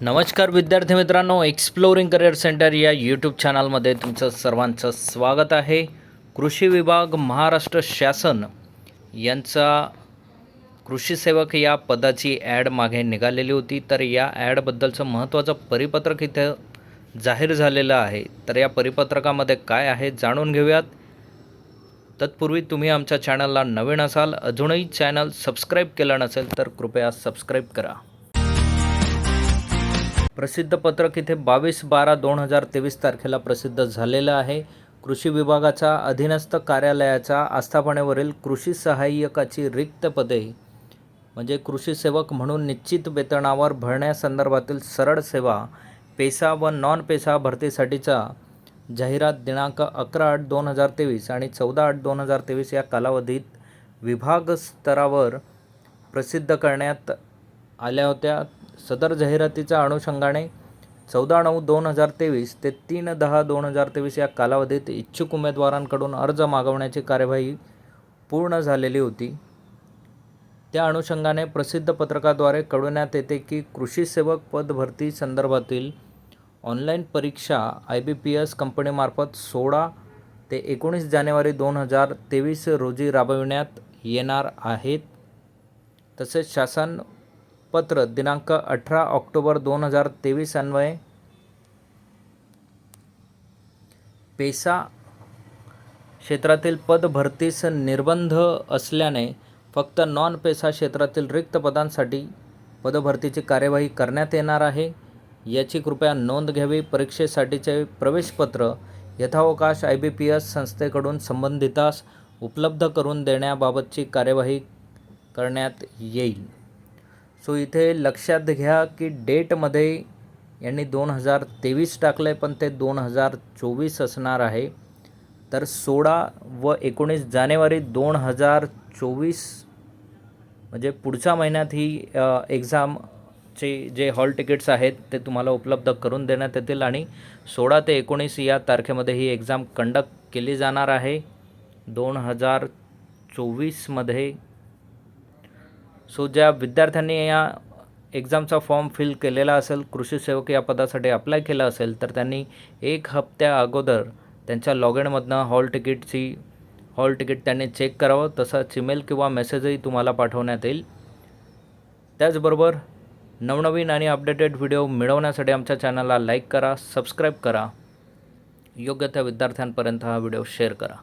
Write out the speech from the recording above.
नमस्कार विद्यार्थी मित्रांनो एक्सप्लोरिंग करिअर सेंटर या यूट्यूब चॅनलमध्ये तुमचं सर्वांचं स्वागत आहे. कृषी विभाग महाराष्ट्र शासन यांचा कृषी सेवक या पदाची ॲड मागे निघालेली होती. तर या ॲडबद्दलचं महत्त्वाचं परिपत्रक इथं जाहीर झालेलं आहे. तर या परिपत्रकामध्ये काय आहे जाणून घेऊयात. तत्पूर्वी तुम्ही आमच्या चॅनलला नवीन असाल अजूनही चॅनल सबस्क्राईब केलं नसेल तर कृपया सबस्क्राईब करा. प्रसिद्ध पत्रक इथे बावीस बारा दोन हजार तेवीस तारखेला प्रसिद्ध झालेलं आहे. कृषी विभागाचा अधीनस्थ कार्यालयाच्या आस्थापनेवरील कृषी सहाय्यकाची रिक्त पदे. म्हणजे कृषी सेवक म्हणून निश्चित वेतनावर भरण्यासंदर्भातील सरळ सेवा पेसा व नॉन पेसा भरतीसाठीचा जाहिरात दिनांक अकरा आठ दोन हजार तेवीस आणि चौदा आठ दोन हजार तेवीस या कालावधीत विभाग स्तरावर प्रसिद्ध करण्यात आल्या होत्या. सदर जाहिरातीच्या अनुषंगाने चौदा नऊ दोन हजार तेवीस ते तीन दहा दोन हजार तेवीस या कालावधीत इच्छुक उमेदवारांकडून अर्ज मागवण्याची कार्यवाही पूर्ण झालेली होती. त्या अनुषंगाने प्रसिद्ध पत्रकाद्वारे कळवण्यात येते की कृषी सेवक पद भरती संदर्भातील ऑनलाईन परीक्षा आय बी पी एस कंपनीमार्फत सोळा ते एकोणीस जानेवारी दोन हजार तेवीस रोजी राबविण्यात येणार आहेत. तसेच शासन पत्र दिनांक अठरा ऑक्टोबर दोन हजार तेवीस अन्वये. पेसा क्षेत्रातील पद भरतीस निर्बंध असल्याने फक्त नॉन पेसा क्षेत्रातील रिक्त पदांसाठी पदभरतीची कार्यवाही करण्यात येणार आहे. याची कृपया नोंद घ्यावी. परीक्षेसाठीचे प्रवेशपत्र यथावकाश आय बी पी एस संस्थेकडून संबंधितास उपलब्ध करून देण्याबाबतची कार्यवाही करण्यात येईल. सो इथे लक्षात घ्या की डेटमध्ये यांनी दोन हजार तेवीस टाकलं आहे पण ते दोन हजार चोवीस असणार आहे. तर सोळा व एकोणीस जानेवारी दोन हजार चोवीस म्हणजे पुढच्या महिन्यात ही एक्झामचे जे हॉल तिकीट्स आहेत ते तुम्हाला उपलब्ध करून देण्यात येतील आणि सोळा ते एकोणीस या तारखेमध्ये ही एक्झाम कंडक्ट केली जाणार आहे. दोन हजार चोवीसमध्ये सो ज्या विद्यार्थ्यांनी या एक्झामचा फॉर्म फिल केलेला असेल कृषी सेवक या पदासाठी अप्लाय केला असेल तर त्यांनी एक हप्त्या अगोदर त्यांच्या लॉग इनमधनं हॉल तिकीटची हॉल तिकीट त्यांनी चेक करावं. तसंच ईमेल किंवा मेसेजही तुम्हाला पाठवण्यात येईल. त्याचबरोबर नवनवीन आणि अपडेटेड व्हिडिओ मिळवण्यासाठी आमच्या चॅनलला लाईक करा सबस्क्राईब करा. योग्य त्या विद्यार्थ्यांपर्यंत हा व्हिडिओ शेअर करा.